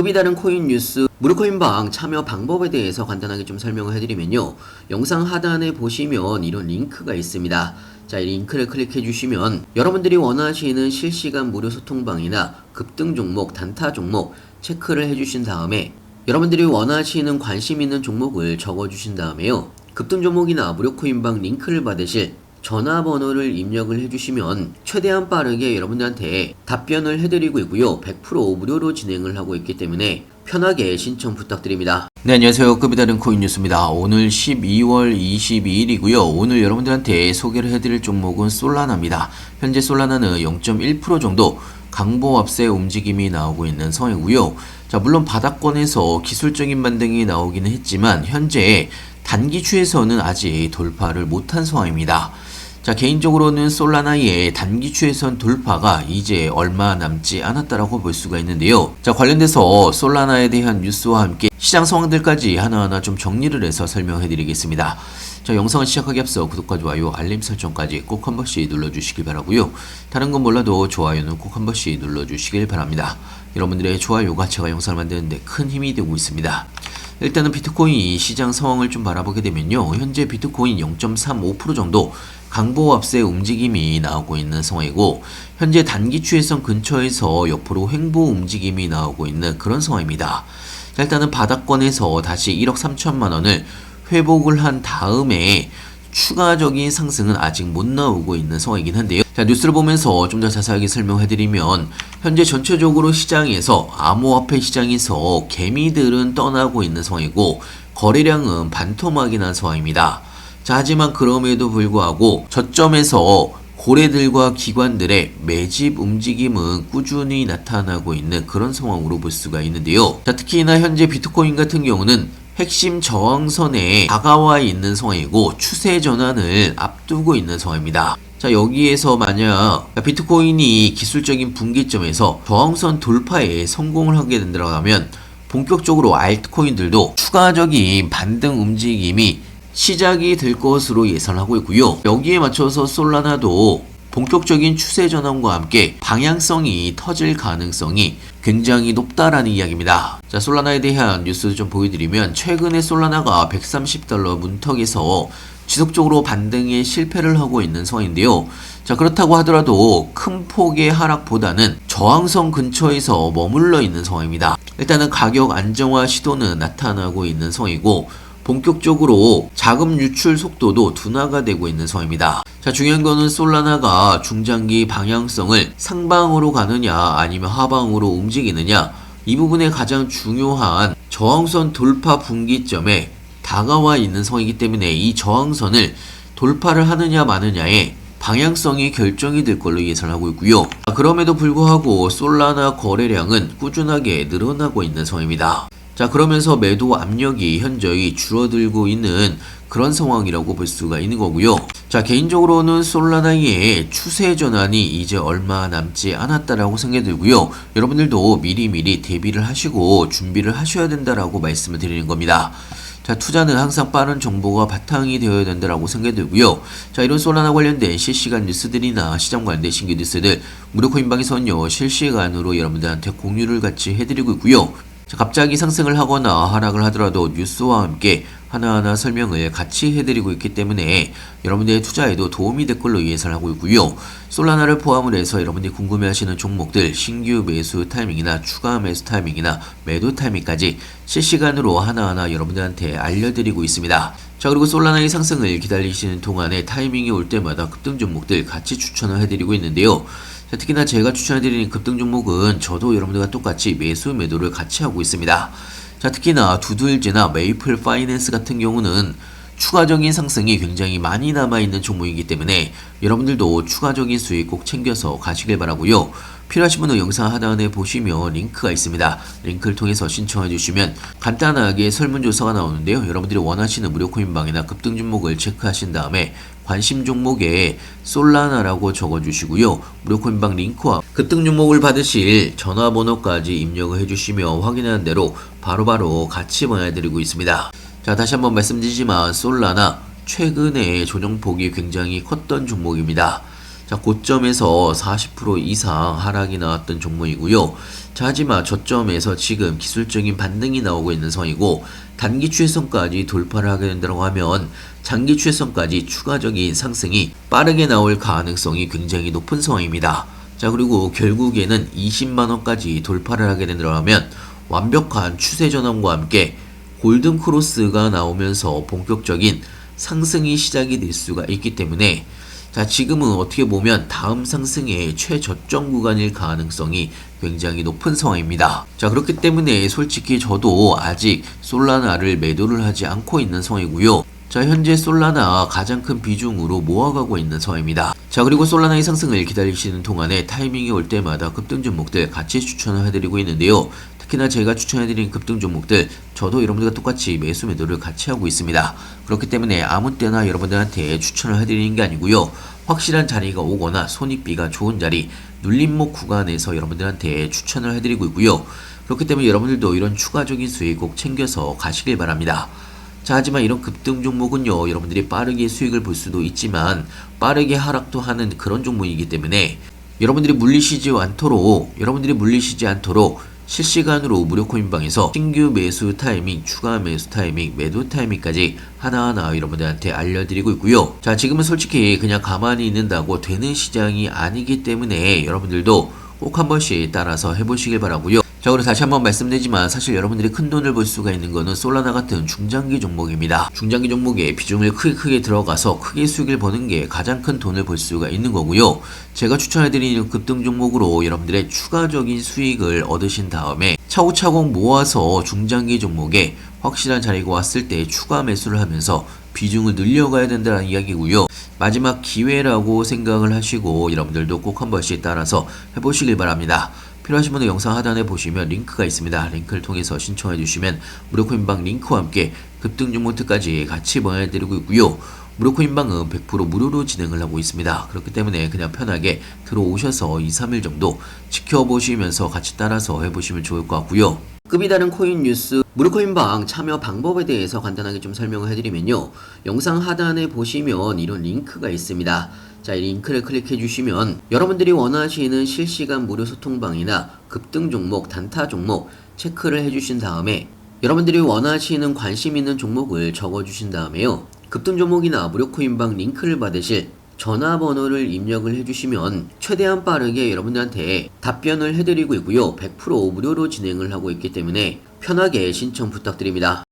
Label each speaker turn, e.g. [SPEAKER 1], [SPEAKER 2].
[SPEAKER 1] 급이 다른 코인 뉴스 무료코인방 참여 방법에 대해서 간단하게 좀 설명을 해드리면요. 영상 하단에 보시면 이런 링크가 있습니다. 자, 이 링크를 클릭해 주시면 여러분들이 원하시는 실시간 무료 소통방이나 급등 종목, 단타 종목 체크를 해 주신 다음에 여러분들이 원하시는 관심 있는 종목을 적어 주신 다음에요. 급등 종목이나 무료 코인방 링크를 받으실 전화번호를 입력을 해주시면 최대한 빠르게 여러분들한테 답변을 해드리고 있고요. 100% 무료로 진행을 하고 있기 때문에 편하게 신청 부탁드립니다. 네, 안녕하세요. 급이 다른 코인 뉴스입니다. 오늘 12월 22일이고요. 오늘 여러분들한테 소개를 해드릴 종목은 솔라나입니다. 현재 솔라나는 0.1% 정도 강보합세 움직임이 나오고 있는 상황이고요. 자, 물론 바닥권에서 기술적인 반등이 나오기는 했지만 현재 단기 추에서는 아직 돌파를 못한 상황입니다. 자, 개인적으로는 솔라나의 단기 추에선 돌파가 이제 얼마 남지 않았다라고 볼 수가 있는데요. 자, 관련돼서 솔라나에 대한 뉴스와 함께 시장 상황들까지 하나하나 좀 정리를 해서 설명해 드리겠습니다. 자, 영상을 시작하기 앞서 구독과 좋아요, 알림 설정까지 꼭 한 번씩 눌러주시길 바라고요. 다른 건 몰라도 좋아요는 꼭 한 번씩 눌러주시길 바랍니다. 여러분들의 좋아요가 제가 영상을 만드는데 큰 힘이 되고 있습니다. 일단은 비트코인 시장 상황을 좀 바라보게 되면요. 현재 비트코인 0.35% 정도 강보합세 움직임이 나오고 있는 상황이고 현재 단기 추세선 근처에서 옆으로 횡보 움직임이 나오고 있는 그런 상황입니다. 자, 일단은 바닥권에서 다시 1억 3천만 원을 회복을 한 다음에 추가적인 상승은 아직 못 나오고 있는 상황이긴 한데요. 자, 뉴스를 보면서 좀 더 자세하게 설명해드리면 현재 전체적으로 시장에서 암호화폐 시장에서 개미들은 떠나고 있는 상황이고 거래량은 반토막이 난 상황입니다. 자, 하지만 그럼에도 불구하고 저점에서 고래들과 기관들의 매집 움직임은 꾸준히 나타나고 있는 그런 상황으로 볼 수가 있는데요. 자, 특히나 현재 비트코인 같은 경우는 핵심 저항선에 다가와 있는 상황이고 추세 전환을 앞두고 있는 상황입니다. 자, 여기에서 만약 비트코인이 기술적인 분기점에서 저항선 돌파에 성공을 하게 된다면 본격적으로 알트코인들도 추가적인 반등 움직임이 시작이 될 것으로 예상하고 있고요. 여기에 맞춰서 솔라나도 본격적인 추세 전환과 함께 방향성이 터질 가능성이 굉장히 높다라는 이야기입니다. 자, 솔라나에 대한 뉴스 좀 보여드리면 최근에 솔라나가 130달러 문턱에서 지속적으로 반등에 실패를 하고 있는 상황인데요. 자, 그렇다고 하더라도 큰 폭의 하락보다는 저항선 근처에서 머물러 있는 상황입니다. 일단은 가격 안정화 시도는 나타나고 있는 상황이고 본격적으로 자금 유출 속도도 둔화가 되고 있는 상황입니다. 자, 중요한 거는 솔라나가 중장기 방향성을 상방으로 가느냐 아니면 하방으로 움직이느냐 이 부분에 가장 중요한 저항선 돌파 분기점에 다가와 있는 상황이기 때문에 이 저항선을 돌파를 하느냐 마느냐에 방향성이 결정이 될 걸로 예상하고 있고요. 그럼에도 불구하고 솔라나 거래량은 꾸준하게 늘어나고 있는 상황입니다. 자, 그러면서 매도 압력이 현저히 줄어들고 있는 그런 상황이라고 볼 수가 있는 거고요. 자, 개인적으로는 솔라나의 추세 전환이 이제 얼마 남지 않았다라고 생각이 들고요. 여러분들도 미리미리 대비를 하시고 준비를 하셔야 된다라고 말씀을 드리는 겁니다. 자, 투자는 항상 빠른 정보가 바탕이 되어야 된다라고 생각이 들고요. 자, 이런 솔라나 관련된 실시간 뉴스들이나 시장 관련된 신규 뉴스들 무료 코인방에서는요, 실시간으로 여러분들한테 공유를 같이 해드리고 있고요. 자, 갑자기 상승을 하거나 하락을 하더라도 뉴스와 함께 하나하나 설명을 같이 해드리고 있기 때문에 여러분들의 투자에도 도움이 될 걸로 예상을 하고 있고요. 솔라나를 포함을 해서 여러분들이 궁금해하시는 종목들 신규 매수 타이밍이나 추가 매수 타이밍이나 매도 타이밍까지 실시간으로 하나하나 여러분들한테 알려드리고 있습니다. 자 그리고 솔라나의 상승을 기다리시는 동안에 타이밍이 올 때마다 급등 종목들 같이 추천을 해드리고 있는데요. 자, 특히나 제가 추천해드리는 급등 종목은 저도 여러분들과 똑같이 매수 매도를 같이 하고 있습니다. 자, 특히나 두들제나 메이플 파이낸스 같은 경우는 추가적인 상승이 굉장히 많이 남아있는 종목이기 때문에 여러분들도 추가적인 수익 꼭 챙겨서 가시길 바라고요. 필요하신 분은 영상 하단에 보시면 링크가 있습니다. 링크를 통해서 신청해 주시면 간단하게 설문조사가 나오는데요. 여러분들이 원하시는 무료 코인방이나 급등 종목을 체크하신 다음에 관심 종목에 솔라나라고 적어주시고요. 무료 코인방 링크와 급등 종목을 받으실 전화번호까지 입력을 해주시며 확인하는 대로 바로바로 같이 보내드리고 있습니다. 자 다시 한번 말씀드리지만 솔라나 최근에 조정폭이 굉장히 컸던 종목입니다. 자, 고점에서 40% 이상 하락이 나왔던 종목이고요. 자, 하지만 저점에서 지금 기술적인 반등이 나오고 있는 상황이고 단기 추세선까지 돌파를 하게 된다고 하면 장기 추세선까지 추가적인 상승이 빠르게 나올 가능성이 굉장히 높은 상황입니다. 자, 그리고 결국에는 20만 원까지 돌파를 하게 된다고 하면 완벽한 추세 전환과 함께 골든 크로스가 나오면서 본격적인 상승이 시작이 될 수가 있기 때문에 자, 지금은 어떻게 보면 다음 상승의 최저점 구간일 가능성이 굉장히 높은 상황입니다. 자, 그렇기 때문에 솔직히 저도 아직 솔라나를 매도를 하지 않고 있는 상황이고요. 자, 현재 솔라나 가장 큰 비중으로 모아가고 있는 상황입니다. 자, 그리고 솔라나의 상승을 기다리시는 동안에 타이밍이 올 때마다 급등 종목들 같이 추천을 해드리고 있는데요. 특히나 제가 추천해드린 급등 종목들 저도 여러분들과 똑같이 매수 매도를 같이 하고 있습니다. 그렇기 때문에 아무 때나 여러분들한테 추천을 해드리는 게 아니고요. 확실한 자리가 오거나 손익비가 좋은 자리 눌림목 구간에서 여러분들한테 추천을 해드리고 있고요. 그렇기 때문에 여러분들도 이런 추가적인 수익 꼭 챙겨서 가시길 바랍니다. 자, 하지만 이런 급등 종목은요, 여러분들이 빠르게 수익을 볼 수도 있지만, 빠르게 하락도 하는 그런 종목이기 때문에, 여러분들이 물리시지 않도록, 여러분들이 물리시지 않도록, 실시간으로 무료 코인방에서 신규 매수 타이밍, 추가 매수 타이밍, 매도 타이밍까지 하나하나 여러분들한테 알려드리고 있고요. 자, 지금은 솔직히 그냥 가만히 있는다고 되는 시장이 아니기 때문에 여러분들도 꼭 한 번씩 따라서 해보시길 바라고요. 자, 그리고 다시 한번 말씀드리지만 사실 여러분들이 큰 돈을 벌 수가 있는 거는 솔라나 같은 중장기 종목입니다. 중장기 종목에 비중을 크게 크게 들어가서 크게 수익을 버는 게 가장 큰 돈을 벌 수가 있는 거고요. 제가 추천해드리는 급등 종목으로 여러분들의 추가적인 수익을 얻으신 다음에 차곡차곡 모아서 중장기 종목에 확실한 자리가 왔을 때 추가 매수를 하면서 비중을 늘려가야 된다는 이야기고요. 마지막 기회라고 생각을 하시고 여러분들도 꼭 한 번씩 따라서 해보시길 바랍니다. 필요하신 분은 영상 하단에 보시면 링크가 있습니다. 링크를 통해서 신청해 주시면 무료 코인방 링크와 함께 급등 종목들까지 같이 보내드리고 있고요. 무료 코인방은 100% 무료로 진행을 하고 있습니다. 그렇기 때문에 그냥 편하게 들어오셔서 2, 3일 정도 지켜보시면서 같이 따라서 해보시면 좋을 것 같고요. 급이 다른 코인 뉴스 무료 코인방 참여 방법에 대해서 간단하게 좀 설명을 해드리면요. 영상 하단에 보시면 이런 링크가 있습니다. 자, 이 링크를 클릭해 주시면 여러분들이 원하시는 실시간 무료 소통방이나 급등 종목, 단타 종목 체크를 해 주신 다음에 여러분들이 원하시는 관심 있는 종목을 적어 주신 다음에요. 급등 종목이나 무료 코인방 링크를 받으실 전화번호를 입력을 해주시면 최대한 빠르게 여러분들한테 답변을 해드리고 있고요. 100% 무료로 진행을 하고 있기 때문에 편하게 신청 부탁드립니다.